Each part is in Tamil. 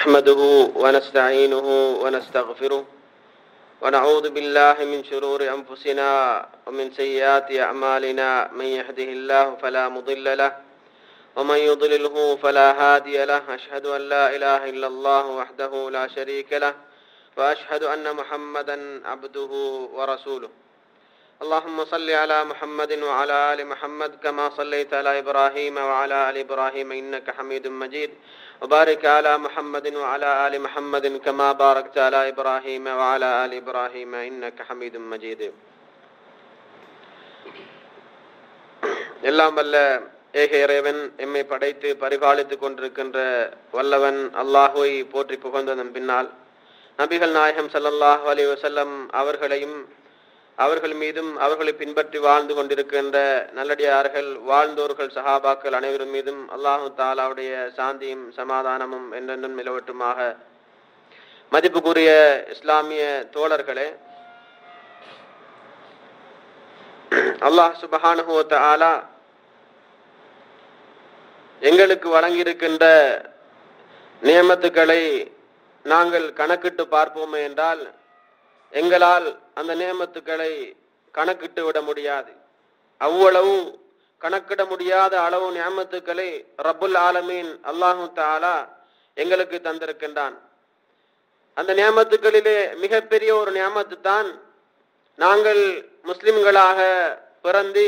نحمده ونستعينه ونستغفره ونعوذ بالله من شرور أنفسنا ومن سيئات أعمالنا من يهده الله فلا مضل له ومن يضلله فلا هادي له أشهد أن لا إله إلا الله وحده لا شريك له وأشهد أن محمدا عبده ورسوله. اللهم صل على محمد وعلى آل محمد كما صليت على إبراهيم وعلى آل إبراهيم إنك حميد مجيد. وبارك على محمد وعلى آل محمد كما باركت على إبراهيم وعلى آل إبراهيم إنك حميد مجيد எல்லாம் வல்ல ஏக இறைவன் எம்மை படைத்து பரிபாலித்துக் கொண்டிருக்கின்ற வல்லவன் அல்லாஹுவை போற்றி புகழ்ந்ததன் பின்னால் நபிகள் நாயகம் ஸல்லல்லாஹு அலைஹி வஸல்லம் அவர்களையும் அவர்கள் மீதும் அவர்களை பின்பற்றி வாழ்ந்து கொண்டிருக்கின்ற நல்லடியார்கள் வாழ்ந்தோர்கள் சஹாபாக்கள் அனைவரும் மீதும் அல்லாஹு தாலாவுடைய சாந்தியும் சமாதானமும் என்றென்றும் நிலவட்டுமாக. மதிப்புக்குரிய இஸ்லாமிய தோழர்களே அல்லாஹ் சுபஹானுவத்த ஆலா எங்களுக்கு வழங்கியிருக்கின்ற நியமத்துக்களை நாங்கள் கணக்கிட்டு பார்ப்போமே என்றால் எங்களால் அந்த நேமத்துக்களை கணக்கிட்டு விட முடியாது. அவ்வளவு கணக்கிட முடியாத அளவு நியமத்துக்களை ரபுல் ஆலமீன் அல்லாஹு தாலா எங்களுக்கு தந்திருக்கின்றான். அந்த நியமத்துக்களிலே மிகப்பெரிய ஒரு நியமத்து தான் நாங்கள் முஸ்லிம்களாக பிறந்து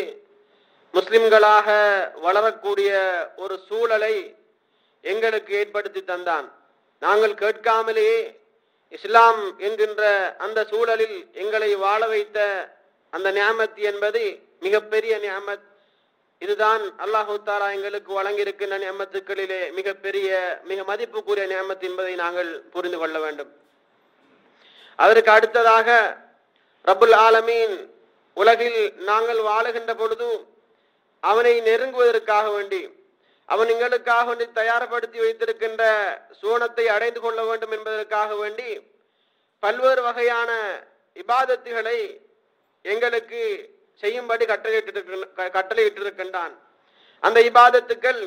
முஸ்லிம்களாக வளரக்கூடிய ஒரு சூழலை எங்களுக்கு ஏற்படுத்தி தந்தான். நாங்கள் கேட்காமலேயே இஸ்லாம் என்கின்ற அந்த சூழலில் எங்களை வாழ வைத்த அந்த நியாமத் என்பது மிகப்பெரிய நியாமத். இதுதான் அல்லாஹு தாலா எங்களுக்கு வழங்கியிருக்கின்ற நியமத்துக்களிலே மிகப்பெரிய மிக மதிப்புக்குரிய நியமத் என்பதை நாங்கள் புரிந்து கொள்ள வேண்டும். அதற்கு அடுத்ததாக ரபுல் ஆலமீன் உலகில் நாங்கள் வாழுகின்ற பொழுது அவனை நெருங்குவதற்காக வேண்டி அவன் எங்களுக்காக வேண்டி தயார்படுத்தி வைத்திருக்கின்ற சூனத்தை அடைந்து கொள்ள வேண்டும் என்பதற்காக வேண்டி பல்வேறு வகையான இபாதத்துகளை எங்களுக்கு செய்யும்படி கட்டளையிட்டு கட்டளையிட்டிருக்கின்றான். அந்த இபாதத்துக்கள்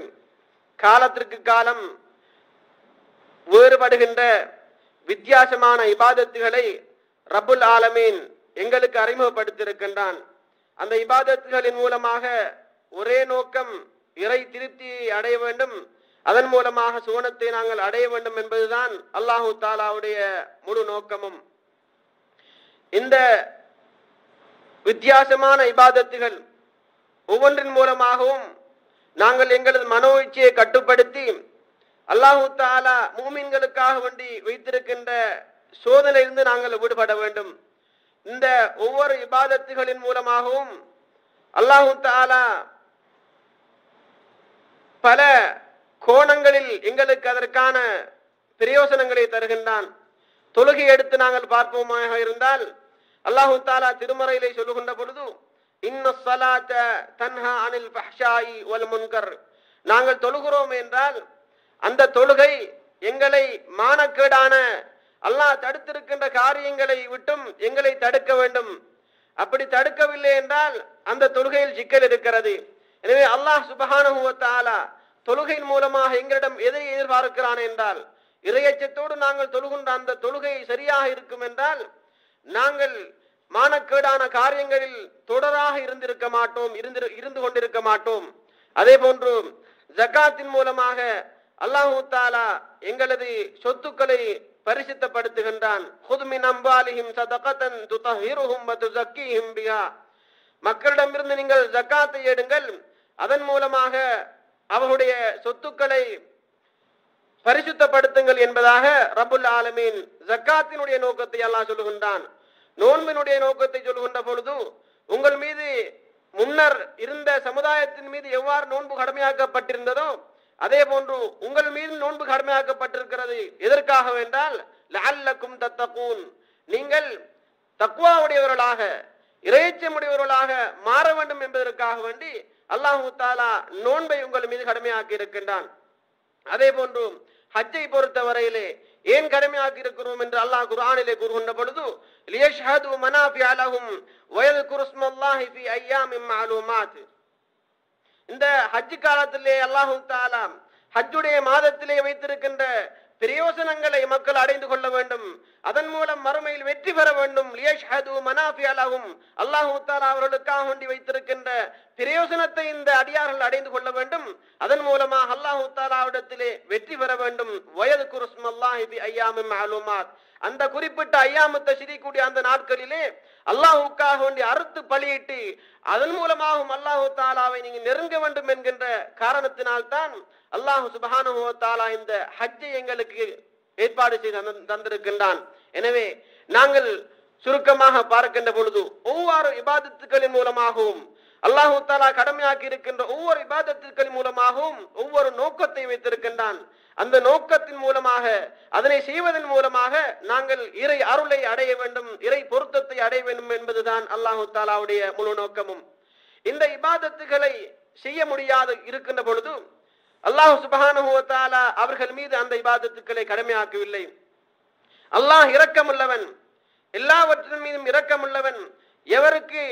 காலத்திற்கு காலம் வேறுபடுகின்ற வித்தியாசமான இபாதத்துகளை ரபுல் ஆலமீன் எங்களுக்கு அறிமுகப்படுத்தியிருக்கின்றான். அந்த இபாதத்துகளின் மூலமாக ஒரே நோக்கம் இறை திருப்தியை அடைய வேண்டும். அதன் மூலமாக சுவனத்தை நாங்கள் அடைய வேண்டும் என்பதுதான் அல்லாஹு தாலாவுடைய முழு நோக்கமும். இந்த வித்தியாசமான இபாதத்துகள் ஒவ்வொன்றின் மூலமாகவும் நாங்கள் எங்களது மனோ இச்சையை கட்டுப்படுத்தி அல்லாஹு தாலா மூமின்களுக்காக வேண்டி வைத்திருக்கின்ற சோதனையிலிருந்து நாங்கள் விடுபட வேண்டும். இந்த ஒவ்வொரு இபாதத்துகளின் மூலமாகவும் அல்லாஹு தாலா பல கோணங்களில் எங்களுக்கு அதற்கான பிரயோசனங்களை தருகின்றான். தொழுகை எடுத்து நாங்கள் பார்ப்போமாக இருந்தால் அல்லாஹு தாலா திருமறையிலே சொல்லுகின்ற பொழுது முன்கர். நாங்கள் தொழுகிறோம் என்றால் அந்த தொழுகை எங்களை மானக்கேடான அல்லாஹ் தடுத்திருக்கின்ற காரியங்களை விட்டும் எங்களை தடுக்க வேண்டும். அப்படி தடுக்கவில்லை என்றால் அந்த தொழுகையில் சிக்கல் இருக்கிறது. எனவே அல்லாஹ் சுபஹானுவத்தாலா தொழுகையின் மூலமாக எங்களிடம் எதை எதிர்பார்க்கிறான் என்றால் இறையச்சத்தோடு நாங்கள் தொழுகின்ற அந்த தொழுகை சரியாக இருக்கும் என்றால் நாங்கள் மானக்கேடான காரியங்களில் தொடராக இருந்திருக்க மாட்டோம் இருந்து இருந்து கொண்டிருக்க மாட்டோம். அதே போன்று ஜக்காத்தின் மூலமாக அல்லாஹூ தாலா எங்களது சொத்துக்களை பரிசுத்தப்படுத்துகின்றான். மக்களிடமிருந்து நீங்கள் ஜக்காத்தை எடுங்கள் அதன் மூலமாக அவருடைய சொத்துக்களை பரிசுத்தப்படுத்துங்கள் என்பதாக ரபுல் ஆலமீன் ஜக்காத்தினுடைய நோக்கத்தை எல்லாம் சொல்லுகின்றான். நோன்பினுடைய நோக்கத்தை சொல்லுகின்ற பொழுது உங்கள் மீது முன்னர் இருந்த சமுதாயத்தின் மீது எவ்வாறு நோன்பு கடமையாக்கப்பட்டிருந்ததோ அதே போன்று உங்கள் மீது நோன்பு கடமையாக்கப்பட்டிருக்கிறது. எதற்காக வேண்டால் லல்லக்கும் தத்தகூன். நீங்கள் தக்குவாவுடையவர்களாக இறைச்சமுடையவர்களாக மாற வேண்டும் என்பதற்காக வேண்டி அல்லாஹு தாலா நோன்பை உங்கள் மீது கடமையாக்கி இருக்கின்றான் அதே போன்று ஹஜ்ஜை பொறுத்தவரையிலே ஏன் கடமையாக்கி இருக்கிறோம் என்று அல்லாஹ் குரானிலே கூறுகின்ற பொழுது லியஷ்ஹது மனாஃபிஅ லஹும் வயது ஸ்மல்லாஹி ஃபீ அய்யாமின் மஅலூமாத் இந்த ஹஜ் காலத்திலே அல்லாஹு தாலா ஹஜ்ஜுடைய மாதத்திலே வைத்திருக்கின்ற பிரயோசனங்களை மக்கள் அடைந்து கொள்ள வேண்டும். அதன் மூலம் மறுமையில் வெற்றி பெற வேண்டும். லியஷ்ஹது மனாஃபி அலஹும் அல்லாஹு தாலா அவர்களுக்காக ஒண்டி வைத்திருக்கின்ற பிரயோசனத்தை இந்த அடியார்கள் அடைந்து கொள்ள வேண்டும். அதன் மூலமாக அல்லாஹு தாலாவிடத்திலே வெற்றி பெற வேண்டும். வயது குருஸ்மல்லாஹிபி அல்லாஹி ஐயாமின் அந்த குறிப்பிட்ட ஐயாமத்தை சிரிக்கூடிய அந்த நாட்களிலே அல்லாஹுக்காக வேண்டி அறுத்து பலியிட்டு அதன் மூலமாகவும் அல்லாஹு தாலாவை நீங்க நெருங்க வேண்டும் என்கின்ற காரணத்தினால்தான் அல்லாஹு சுபஹானு தாலா இந்த ஹஜ்ஜை எங்களுக்கு ஏற்பாடு செய்து தந்து- தந்திருக்கின்றான். எனவே நாங்கள் சுருக்கமாக பார்க்கின்ற பொழுது ஒவ்வொரு இபாதத்துக்களின் மூலமாகவும் அல்லாஹு தாலா கடமையாக்கி இருக்கின்ற ஒவ்வொரு இபாதத்துக்களின் மூலமாகவும் ஒவ்வொரு நோக்கத்தை வைத்திருக்கின்றான். அந்த நோக்கத்தின் மூலமாக அதனை செய்வதன் மூலமாக நாங்கள் இறை அருளை அடைய வேண்டும் இறை பொருத்தத்தை அடைய வேண்டும் என்பதுதான் அல்லாஹு தாலாவுடைய முழு நோக்கமும். இந்த இபாதத்துகளை செய்ய முடியாது இருக்கின்ற பொழுது அல்லாஹ் சுபஹானஹு அவர்கள் மீது அந்த இபாதத்துக்களை கடமையாக்கவில்லை. அல்லாஹ் இரக்கமுள்ளவன் எல்லாவற்றின் மீதும் இரக்கமுள்ளவன் எவருக்கு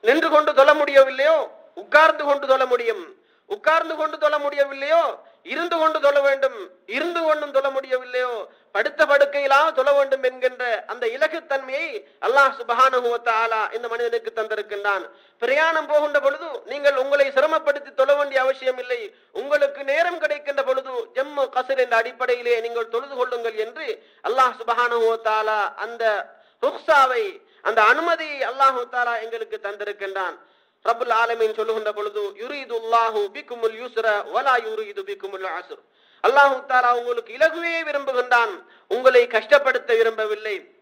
நின்று கொண்டு தொழ முடியவில்லையோ? உட்கார்ந்து கொண்டு தொழ முடியும். உட்கார்ந்து கொண்டு தொழ முடியவில்லையோ? இருந்து கொண்டு தொழ வேண்டும். இருந்து கொண்டும் தொழ முடியவில்லையோ? படுத்த படுக்கையிலாக தொழ வேண்டும் என்கின்ற அந்த இலகுத்தன்மையை அல்லாஹ் சுபஹானஹு வ இந்த மனிதனுக்கு தந்திருக்கின்றான். பிரயாணம் போகின்ற பொழுது நீங்கள் உங்களை சிரமப்படுத்தி தொழ வேண்டிய அவசியம் இல்லை. உங்களுக்கு நேரம் கிடைக்கின்ற பொழுது ஜம்மு கசர் என்ற அடிப்படையிலே நீங்கள் தொழுது கொள்ளுங்கள் என்று அல்லாஹ் சுபஹானஹு வ அந்த ருக்ஸாவை அந்த அனுமதியை அல்லாஹு தாலா எங்களுக்கு தந்திருக்கின்றான். ரபுல் ஆலமின் சொல்லுகின்ற பொழுது யுரீதுல்லாஹு பிக்குமுல் யுஸ்ர வலா யுரீது பிக்குமுல் அஸ்ர். அல்லாஹு தாலா உங்களுக்கு இலகுவே விரும்புகின்றான். உங்களை கஷ்டப்படுத்த விரும்பவில்லை.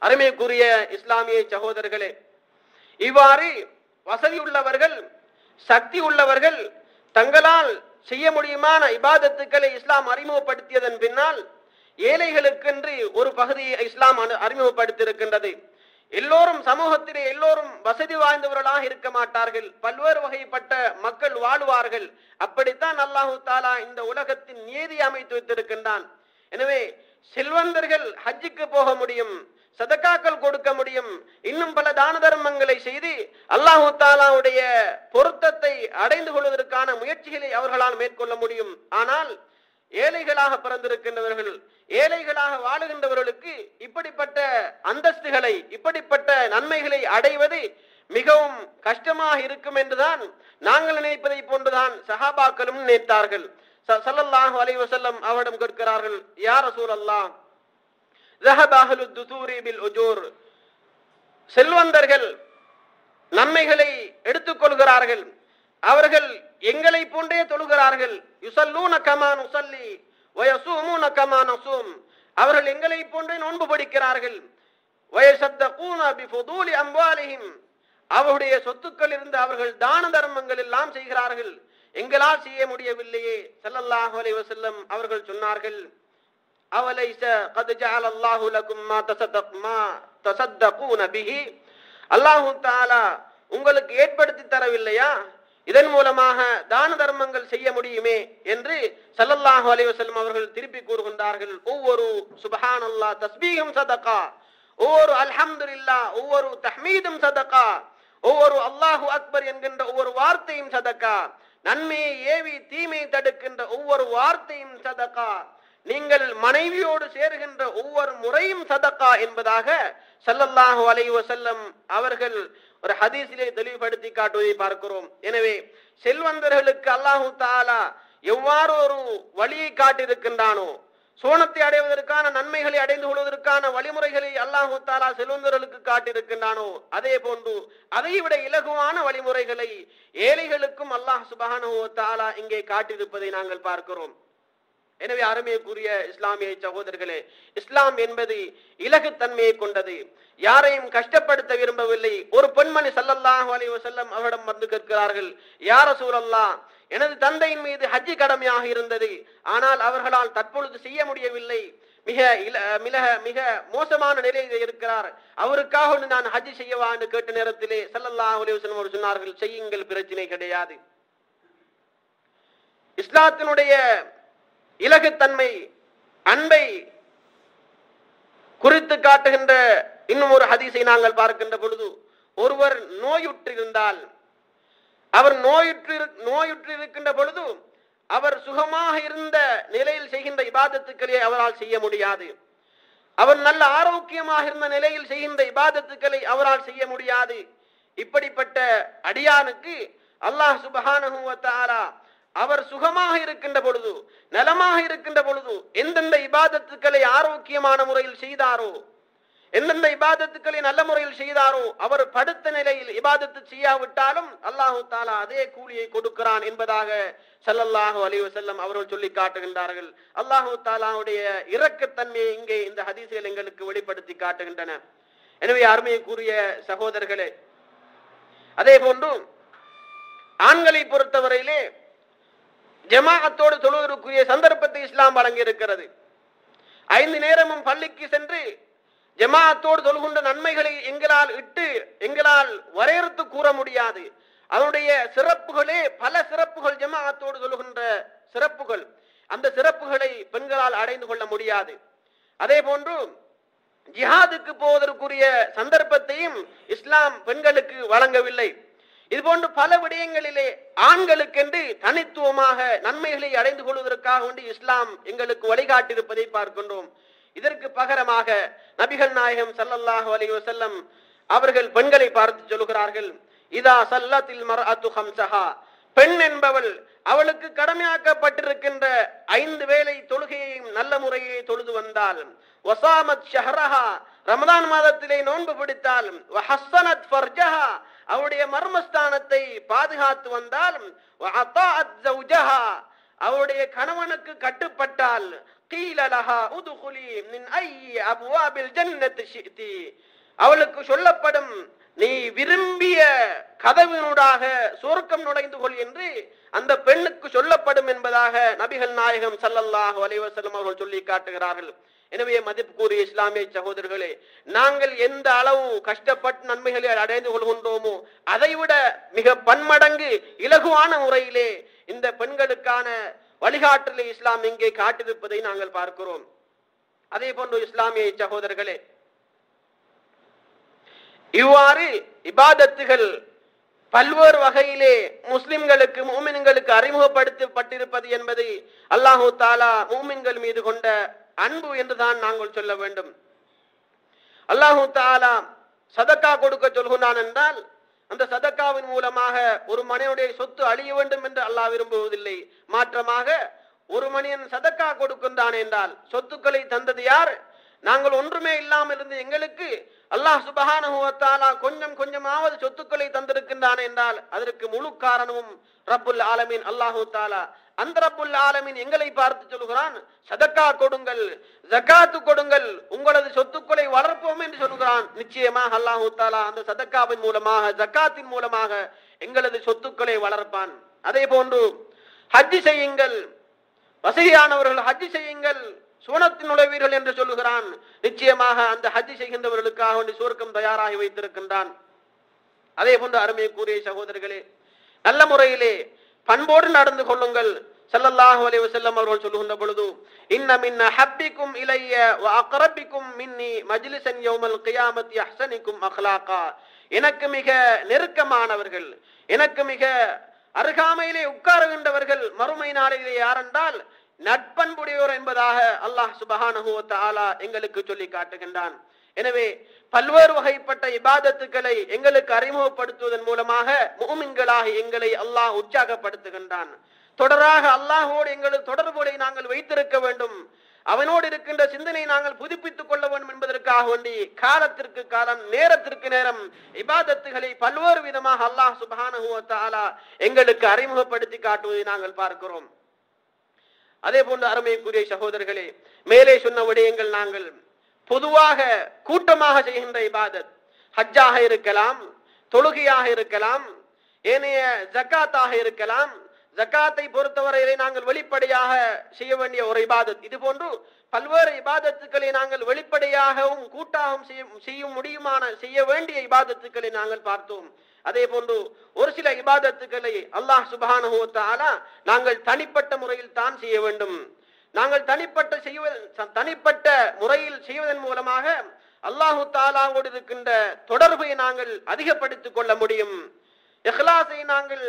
அருமைக்குரிய இஸ்லாமிய சகோதரர்களே இவ்வாறு வசதி உள்ளவர்கள் சக்தி உள்ளவர்கள் தங்களால் செய்ய முடியுமான இபாதத்துக்களை இஸ்லாம் அறிமுகப்படுத்தியதன் பின்னால் ஏழைகளுக்கென்று ஒரு பகுதியை இஸ்லாம் அனு- அறிமுகப்படுத்தியிருக்கின்றது. எல்லோரும் சமூகத்திலே எல்லோரும் வசதி வாய்ந்தவர்களாக இருக்க மாட்டார்கள். பல்வேறு வகைப்பட்ட மக்கள் வாழுவார்கள். அப்படித்தான் அல்லாஹு தாலா இந்த உலகத்தின் நீதி அமைத்து வைத்திருக்கின்றான். எனவே செல்வந்தர்கள் ஹஜ்ஜுக்கு போக முடியும் சதக்காக்கள் கொடுக்க முடியும் இன்னும் பல தான தர்மங்களை செய்து அல்லாஹு தாலாவுடைய பொருத்தத்தை அடைந்து கொள்வதற்கான முயற்சிகளை அவர்களால் மேற்கொள்ள முடியும். ஆனால் ஏழைகளாக பிறந்திருக்கின்றவர்கள் ஏழைகளாக வாழுகின்றவர்களுக்கு இப்படிப்பட்ட அந்தஸ்துகளை இப்படிப்பட்ட நன்மைகளை அடைவது மிகவும் கஷ்டமாக இருக்கும் என்றுதான் நாங்கள் நினைப்பதை போன்றுதான் சஹாபாக்களும் நினைத்தார்கள். சல்லல்லாஹு அலை வசல்லம் அவரிடம் கேட்கிறார்கள் யார் ரசூல் அல்லாம் செல்வந்தர்கள் நன்மைகளை எடுத்துக்கொள்கிறார்கள் அவர்கள் எங்களை போன்றே தொழுகிறார்கள். யுசல்லூன கமா நுசல்லி வயசூமூன கமா நசூம். அவர்கள் எங்களை போன்றே நோன்பு படிக்கிறார்கள். வயசத்தூன புதூலி அம்பாலிஹிம் அவருடைய சொத்துக்கள் இருந்து அவர்கள் தான தர்மங்கள் எல்லாம் செய்கிறார்கள். எங்களால் செய்ய முடியவில்லையே. சல்லல்லாஹு அலைஹி வஸல்லம் அவர்கள் சொன்னார்கள். அவலைச கத் ஜஅல அல்லாஹு லகும் மா தசதக் மா தசத்தகூன பிஹி. அல்லாஹு தாலா உங்களுக்கு ஏற்படுத்தி தரவில்லையா? இதன் மூலமாக தான தர்மங்கள் செய்ய முடியுமே என்று சல்லல்லாஹு அலைவசல்லம் அவர்கள் திருப்பி கூறுகின்றார்கள். ஒவ்வொரு சுபஹான் அல்லா தஸ்பீகம் சதகா ஒவ்வொரு அல்ஹம்துலில்லாஹ் ஒவ்வொரு தஹ்மீதும் சதகா ஒவ்வொரு அல்லாஹு அக்பர் என்கின்ற ஒவ்வொரு வார்த்தையும் சதக்கா நன்மையை ஏவி தீமையை தடுக்கின்ற ஒவ்வொரு வார்த்தையும் சதக்கா நீங்கள் மனைவியோடு சேருகின்ற ஒவ்வொரு முறையும் சதக்கா என்பதாக சல்லல்லாஹு அலைவசல்லம் அவர்கள் ஒரு ஹதீஸிலே தெளிவுபடுத்தி காட்டுவதை பார்க்கிறோம். எனவே செல்வந்தர்களுக்கு அல்லாஹு தாலா எவ்வாறு ஒரு வழியை காட்டியிருக்கின்றானோ சோனத்தை அடைவதற்கான நன்மைகளை அடைந்து கொள்வதற்கான வழிமுறைகளை அல்லாஹு தாலா செல்வந்தர்களுக்கு காட்டியிருக்கின்றானோ அதே போன்று அதை விட இலகுவான வழிமுறைகளை ஏழைகளுக்கும் அல்லாஹ் சுபானு தாலா இங்கே காட்டியிருப்பதை நாங்கள் பார்க்கிறோம். எனவே அருமைக்குரிய இஸ்லாமிய சகோதரர்களே இஸ்லாம் என்பது இலகுத்தன்மையை கொண்டது. யாரையும் கஷ்டப்படுத்த விரும்பவில்லை. ஒரு பெண்மணி சல்லல்லாஹ் அலைஹி வஸல்லம் அவரிடம் வந்து கேட்கிறார்கள் யார சூழல்லா எனது தந்தையின் மீது ஹஜ்ஜி கடமையாக இருந்தது. ஆனால் அவர்களால் தற்பொழுது செய்ய முடியவில்லை. மிக இல மிக மிக மோசமான நிலையில் இருக்கிறார். அவருக்காக ஒன்று நான் ஹஜ்ஜி செய்யவா? என்று கேட்ட நேரத்திலே சல்லல்லாஹ் அலைஹி வஸல்லம் அவர் சொன்னார்கள் செய்யுங்கள் பிரச்சனை கிடையாது. இஸ்லாத்தினுடைய இலகுத்தன்மை அன்பை குறித்து காட்டுகின்ற இன்னும் ஒரு ஹதீஸை நாங்கள் பார்க்கின்ற பொழுது ஒருவர் நோயுற்றிருந்தால் அவர் நோயுற்று நோயுற்று இருக்கின்ற பொழுது அவர் சுகமாக இருந்த நிலையில் செய்கின்ற இபாதத்துக்களை அவரால் செய்ய முடியாது. அவர் நல்ல ஆரோக்கியமாக இருந்த நிலையில் செய்கின்ற இபாதத்துக்களை அவரால் செய்ய முடியாது. இப்படிப்பட்ட அடியானுக்கு அல்லாஹ் சுபஹானஹு வ அவர் சுகமாக இருக்கின்ற பொழுது நலமாக இருக்கின்ற பொழுது எந்தெந்த இபாதத்துக்களை ஆரோக்கியமான முறையில் செய்தாரோ எந்தெந்த இபாதத்துக்களை நல்ல முறையில் செய்தாரோ அவர் படுத்த நிலையில் இபாதத்து செய்யாவிட்டாலும் அல்லாஹு தாலா அதே கூலியை கொடுக்கிறான் என்பதாக சல்லல்லாஹு அலி வசல்லம் அவர்கள் சொல்லி காட்டுகின்றார்கள். அல்லாஹு தாலாவுடைய இரக்கத்தன்மையை இங்கே இந்த ஹதீசுகள் எங்களுக்கு வெளிப்படுத்தி காட்டுகின்றன. எனவே அருமையை கூறிய சகோதரர்களே அதே போன்று ஆண்களை பொறுத்தவரையிலே ஜமாஅத்தோடு தொழுவதற்குரிய சந்தர்ப்பத்தை இஸ்லாம் வழங்கி இருக்கிறது ஐந்து நேரமும் பள்ளிக்கு சென்று ஜமாஅத்தோடு தொழுகின்ற நன்மைகளை எங்களால் இட்டு எங்களால் வரையறுத்து கூற முடியாது. அதனுடைய சிறப்புகளே பல சிறப்புகள் ஜமாஅத்தோடு தொழுகின்ற சிறப்புகள். அந்த சிறப்புகளை பெண்களால் அடைந்து கொள்ள முடியாது. அதே போன்று ஜிஹாதுக்கு போவதற்குரிய சந்தர்ப்பத்தையும் இஸ்லாம் பெண்களுக்கு வழங்கவில்லை. இது போன்று பல விடயங்களிலே ஆண்களுக்கென்று தனித்துவமாக நன்மைகளை அடைந்து கொள்வதற்காக வேண்டி இஸ்லாம் எங்களுக்கு வழிகாட்டியிருப்பதை பார்க்கின்றோம். இதற்கு பகரமாக நபிகள் நாயகம் ஸல்லல்லாஹு அலி வசல்லம் அவர்கள் பெண்களை பார்த்து சொல்கிறார்கள் இதா சல்லத்தில் மர்அத்து ஹம்சஹா பெண் என்பவள் அவளுக்கு கடமையாக்கப்பட்டிருக்கின்ற ஐந்து வேளை தொழுகையையும் நல்ல முறையை தொழுது வந்தால் ஒசாமத் ஷஹரஹா. ரமதான் மாதத்திலே நோன்பு பிடித்தால் வஹஸ்ஸனத் ஃபர்ஜஹா. அவருடைய மர்மஸ்தானத்தை பாதுகாத்து வந்தால் அவருடைய கணவனுக்கு கட்டுப்பட்டால் உதுகுலி அவளுக்கு சொல்லப்படும் நீ விரும்பிய கதவினூடாக சுருக்கம் நுழைந்து கொள் என்று அந்த பெண்ணுக்கு சொல்லப்படும் என்பதாக நபிகள் நாயகம் சல்லல்லாஹ் அலைஹி அவர்கள் சொல்லி காட்டுகிறார்கள். எனவே மதிப்புக்குரிய இஸ்லாமிய சகோதரர்களே நாங்கள் எந்த அளவு கஷ்டப்பட்டு நன்மைகளை அடைந்து கொள்கின்றோமோ அதைவிட மிக பன்மடங்கு இலகுவான முறையிலே இந்த பெண்களுக்கான வழிகாட்டலை இஸ்லாம் இங்கே காட்டியிருப்பதை நாங்கள் பார்க்கிறோம். அதே போன்று இஸ்லாமிய சகோதரர்களே இவ்வாறு இபாதத்துகள் பல்வேறு வகையிலே முஸ்லிம்களுக்கு மூமின்களுக்கு அறிமுகப்படுத்தப்பட்டிருப்பது என்பது அல்லாஹு தாலா மூமின்கள் மீது கொண்ட அன்பு என்றுதான் நாங்கள் சொல்ல வேண்டும். அல்லாஹு தாலா சதக்கா கொடுக்க சொல்கிறான் என்றால் அந்த சதக்காவின் மூலமாக ஒரு மனிதனுடைய சொத்து அழிய வேண்டும் என்று அல்லாஹ் விரும்புவதில்லை. மாற்றமாக ஒரு மனிதன் சதக்கா கொடுக்கின்றான் என்றால் சொத்துக்களை தந்தது யார்? நாங்கள் ஒன்றுமே இல்லாமல் இருந்து எங்களுக்கு அல்லாஹ் சுபஹானுவத்தாலா கொஞ்சம் கொஞ்சமாவது சொத்துக்களை தந்திருக்கின்றான் என்றால் அதற்கு முழு காரணமும் ரப்புல் ஆலமீன் அல்லாஹு தாலா அந்த ரப்புல் ஆலமீன் எங்களை பார்த்து சொல்கிறான் சதக்கா கொடுங்கள் ஜக்காத்து கொடுங்கள் உங்களது சொத்துக்களை வளர்ப்போம் என்று சொல்கிறான் நிச்சயமாக அல்லாஹு தாலா அந்த சதக்காவின் மூலமாக ஜக்காத்தின் மூலமாக எங்களது சொத்துக்களை வளர்ப்பான். அதே போன்று ஹஜ்ஜி செய்யுங்கள் வசதியானவர்கள் ஹஜ்ஜி செய்யுங்கள் சுவனத்தின் நுழைவீர்கள் என்று சொல்லுகிறான். நிச்சயமாக அந்த ஹஜ்ஜி செய்கின்றவர்களுக்காக வேண்டி சுவர்க்கம் தயாராகி வைத்திருக்கின்றான். அதே போன்று அருமை கூறிய சகோதரர்களே நல்ல முறையிலே பண்போடு நடந்து கொள்ளுங்கள். ஸல்லல்லாஹு அலைஹி வஸல்லம் அவர்கள் சொல்லுகின்ற பொழுது இன்ன மின் ஹப்பிக்கும் இலைய வ அக்ரபிக்கும் மின்னி மஜ்லிசன் யௌமல் கியாமத்தி அஹ்சனிக்கும் அக்லாகா. எனக்கு மிக நெருக்கமானவர்கள் எனக்கு மிக அருகாமையிலே உட்காருகின்றவர்கள் மறுமை நாளிலே யாரென்றால் நட்பண்புடையோர் என்பதாக அல்லாஹ் சுபஹானுவத்த ஆலா எங்களுக்கு சொல்லி காட்டுகின்றான். எனவே பல்வேறு வகைப்பட்ட இபாதத்துக்களை எங்களுக்கு அறிமுகப்படுத்துவதன் மூலமாக மூமின்களாக எங்களை அல்லாஹ் உற்சாகப்படுத்துகின்றான். தொடராக அல்லாஹோடு எங்களது தொடர்புகளை நாங்கள் வைத்திருக்க வேண்டும். அவனோடு இருக்கின்ற சிந்தனை நாங்கள் புதுப்பித்துக் கொள்ள வேண்டும் என்பதற்காக வேண்டி காலத்திற்கு காலம் நேரத்திற்கு நேரம் இபாதத்துகளை பல்வேறு விதமாக அல்லாஹ் சுபஹானஹு வ எங்களுக்கு அறிமுகப்படுத்தி காட்டுவதை நாங்கள் பார்க்கிறோம். அதே போன்று அருமைக்குரிய சகோதரர்களே மேலே சொன்ன விடயங்கள் நாங்கள் பொதுவாக கூட்டமாக செய்கின்ற இபாதத். ஹஜ்ஜாக இருக்கலாம் தொழுகையாக இருக்கலாம் ஏனைய ஜக்காத்தாக இருக்கலாம் ஜக்காத்தை பொறுத்தவரையிலே நாங்கள் வெளிப்படையாக செய்ய வேண்டிய ஒரு இபாதத். இது போன்று பல்வேறு இபாதத்துக்களை நாங்கள் வெளிப்படையாகவும் கூட்டாகவும் செய்ய செய்ய முடியுமான செய்ய வேண்டிய இபாதத்துக்களை நாங்கள் பார்த்தோம். அதே போன்று ஒரு சில இபாதத்துக்களை அல்லாஹ் சுபஹானஹு நாங்கள் தனிப்பட்ட முறையில் தான் செய்ய வேண்டும். நாங்கள் தனிப்பட்ட செய்வ தனிப்பட்ட முறையில் செய்வதன் மூலமாக அல்லாஹு தாலாவோடு இருக்கின்ற தொடர்பை நாங்கள் அதிகப்படுத்திக் கொள்ள முடியும். இஹ்லாஸை நாங்கள்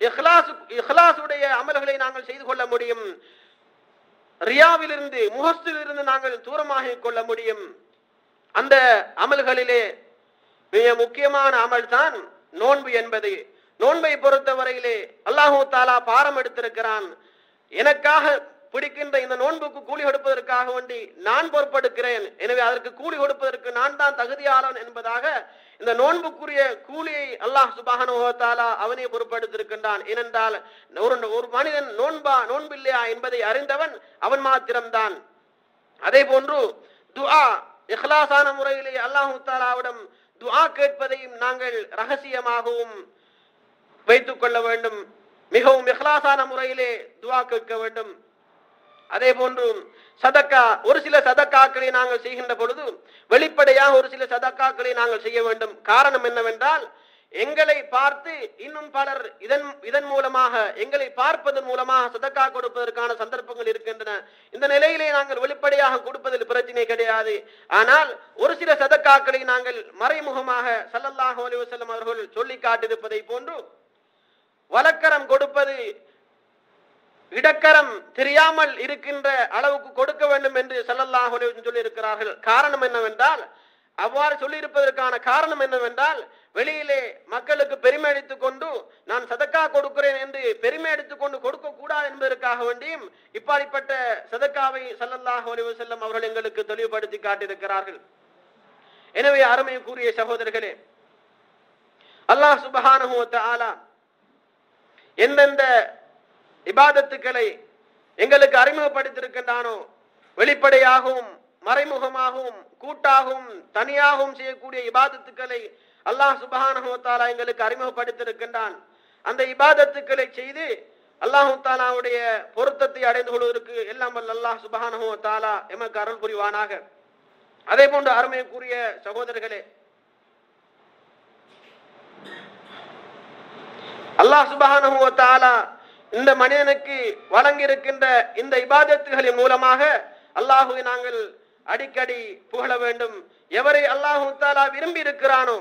இஹ்லாஸ் இஹ்லாஸுடைய அமல்களை நாங்கள் செய்து கொள்ள முடியும். ரியாவிலிருந்து முகஸ்திலிருந்து நாங்கள் தூரமாக கொள்ள முடியும். அந்த அமல்களிலே மிக முக்கியமான அமல் தான் நோன்பு என்பது. நோன்பை பொறுத்தவரையிலே அல்லாஹு தாலா பாரம் எடுத்திருக்கிறான். எனக்காக பிடிக்கின்ற இந்த நோன்புக்கு கூலி கொடுப்பதற்காக வேண்டி நான் பொறுப்பெடுக்கிறேன். எனவே அதற்கு கூலி கொடுப்பதற்கு நான் தான் தகுதியாளன் என்பதாக இந்த நோன்புக்குரிய கூலியை அல்லாஹ் சுபானு தாலா அவனே பொறுப்பெடுத்திருக்கின்றான். ஏனென்றால் ஒரு ஒரு மனிதன் நோன்பா நோன்பில்லையா என்பதை அறிந்தவன் அவன் மாத்திரம்தான். அதே போன்று துஆ இஹ்லாசான முறையிலே அல்லாஹு தாலாவிடம் துஆ கேட்பதையும் நாங்கள் ரகசியமாகவும் வைத்துக் கொள்ள வேண்டும். மிகவும் இஹ்லாசான முறையிலே துவா கேட்க வேண்டும். அதே போன்று சதக்கா ஒரு சில சதக்காக்களை நாங்கள் செய்கின்ற பொழுது வெளிப்படையாக ஒரு சில சதக்காக்களை நாங்கள் செய்ய வேண்டும். காரணம் என்னவென்றால் எங்களை பார்த்து இன்னும் பலர் இதன் இதன் மூலமாக எங்களை பார்ப்பதன் மூலமாக சதக்கா கொடுப்பதற்கான சந்தர்ப்பங்கள் இருக்கின்றன. இந்த நிலையிலே நாங்கள் வெளிப்படையாக கொடுப்பதில் பிரச்சனை கிடையாது. ஆனால் ஒரு சில சதக்காக்களை நாங்கள் மறைமுகமாக சல்லல்லாஹ் அலி வசல்லம் அவர்கள் சொல்லி காட்டிருப்பதை போன்று வலக்கரம் கொடுப்பது இடக்கரம் தெரியாமல் இருக்கின்ற அளவுக்கு கொடுக்க வேண்டும் என்று ஸல்லல்லாஹு சொல்லி இருக்கிறார்கள் காரணம் என்னவென்றால் அவ்வாறு சொல்லியிருப்பதற்கான காரணம் என்னவென்றால் வெளியிலே மக்களுக்கு பெருமை அடித்துக் கொண்டு நான் சதக்கா கொடுக்கிறேன் என்று பெருமை அடித்துக் கொண்டு கொடுக்க கூடாது என்பதற்காக வேண்டியும் இப்படிப்பட்ட சதக்காவை ஸல்லல்லாஹு செல்லும் அவர்கள் எங்களுக்கு தெளிவுபடுத்தி காட்டியிருக்கிறார்கள். எனவே அருமை கூறிய சகோதரர்களே அல்லாஹ் சுபஹானஹு வ தஆலா எந்தெந்த இபாதத்துக்களை எங்களுக்கு அறிமுகப்படுத்தியிருக்கின்றானோ? வெளிப்படையாகவும் மறைமுகமாகவும் கூட்டாகவும் தனியாகவும் செய்யக்கூடிய இபாதத்துக்களை அல்லாஹ் சுபஹானஹு எங்களுக்கு அறிமுகப்படுத்தியிருக்கின்றான். அந்த இபாதத்துக்களை செய்து அல்லாஹு தாலாவுடைய பொருத்தத்தை அடைந்து கொள்வதற்கு எல்லாம் வல்ல அல்லாஹ் சுபஹானஹு தாலா எமக்கு அருள் புரிவானாக. அதே போன்று அருமைக்குரிய சகோதரர்களே அல்லாஹ் சுபஹானஹு தாலா இந்த மனிதனுக்கு வழங்கி இருக்கின்ற இந்த இபாதத்துகளின் மூலமாக அல்லாஹுவை நாங்கள் அடிக்கடி புகழ வேண்டும். எவரை அல்லாஹு தாலா விரும்பி இருக்கிறானோ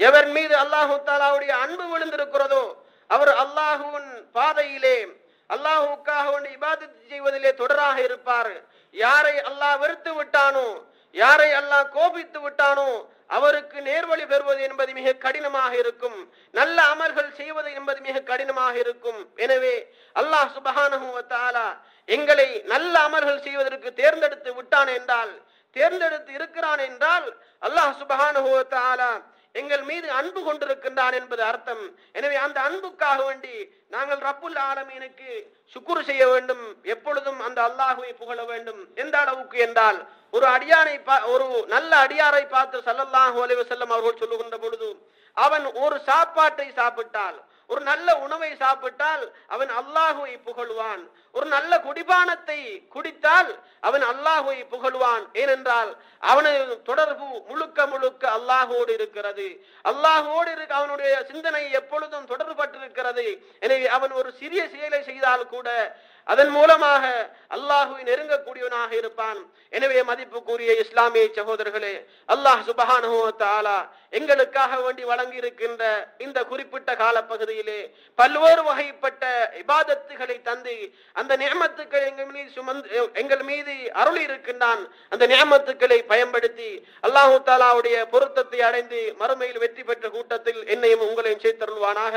எவர் மீது அல்லாஹு தாலாவுடைய அன்பு விழுந்திருக்கிறதோ அவர் அல்லாஹுவின் பாதையிலே அல்லாஹுக்காக வேண்டி இபாதத் செய்வதிலே தொடராக இருப்பார். யாரை அல்லாஹ் வெறுத்து விட்டானோ யாரை அல்லாஹ் கோபித்து விட்டானோ அவருக்கு நேர்வழி பெறுவது என்பது மிக கடினமாக இருக்கும். நல்ல அமல்கள் செய்வது என்பது மிக கடினமாக இருக்கும். எனவே அல்லாஹ் சுபகான எங்களை நல்ல அமல்கள் செய்வதற்கு தேர்ந்தெடுத்து விட்டான் என்றால் தேர்ந்தெடுத்து இருக்கிறான் என்றால் அல்லாஹ் சுபஹானஹு எங்கள் மீது அன்பு கொண்டிருக்கின்றான் என்பது அர்த்தம். எனவே அந்த அன்புக்காக வேண்டி நாங்கள் ரப்புல் ஆலமீனுக்கு சுக்குரு செய்ய வேண்டும். எப்பொழுதும் அந்த அல்லாஹுவை புகழ வேண்டும். எந்த அளவுக்கு என்றால் ஒரு அடியானை பா- ஒரு நல்ல அடியாரை பார்த்து சல்லல்லாஹு அலைவசல்லம் அவர்கள் சொல்லுகின்ற பொழுது அவன் ஒரு சாப்பாட்டை சாப்பிட்டால் ஒரு நல்ல உணவை சாப்பிட்டால் அவன் அல்லாஹுவை புகழ்வான். ஒரு நல்ல குடிபானத்தை குடித்தால் அவன் அல்லாஹுவை புகழ்வான். ஏனென்றால் அவனது தொடர்பு முழுக்க முழுக்க அல்லாஹோடு இருக்கிறது. அல்லாஹோடு இருக்க அவனுடைய சிந்தனை எப்பொழுதும் தொடர்பு பட்டிருக்கிறது எனவே அவன் ஒரு சிறிய செயலை செய்தால் கூட அதன் மூலமாக அல்லாஹுவை நெருங்கக்கூடியவனாக இருப்பான். எனவே மதிப்புக்குரிய இஸ்லாமிய சகோதரர்களே அல்லாஹ் சுபஹானஹு எங்களுக்காக வேண்டி வழங்கி இருக்கின்ற இந்த குறிப்பிட்ட காலப்பகுதியிலே பல்வேறு வகைப்பட்ட இபாதத்துகளை தந்து அந்த நேமத்துக்கள் எங்கள் மீது சுமந்து எங்கள் மீது அருளி இருக்கின்றான் அந்த நியமத்துக்களை பயன்படுத்தி அல்லாஹு தாலாவுடைய பொருத்தத்தை அடைந்து மறுமையில் வெற்றி பெற்ற கூட்டத்தில் என்னையும் உங்களையும் சேர்த்தருள்வானாக.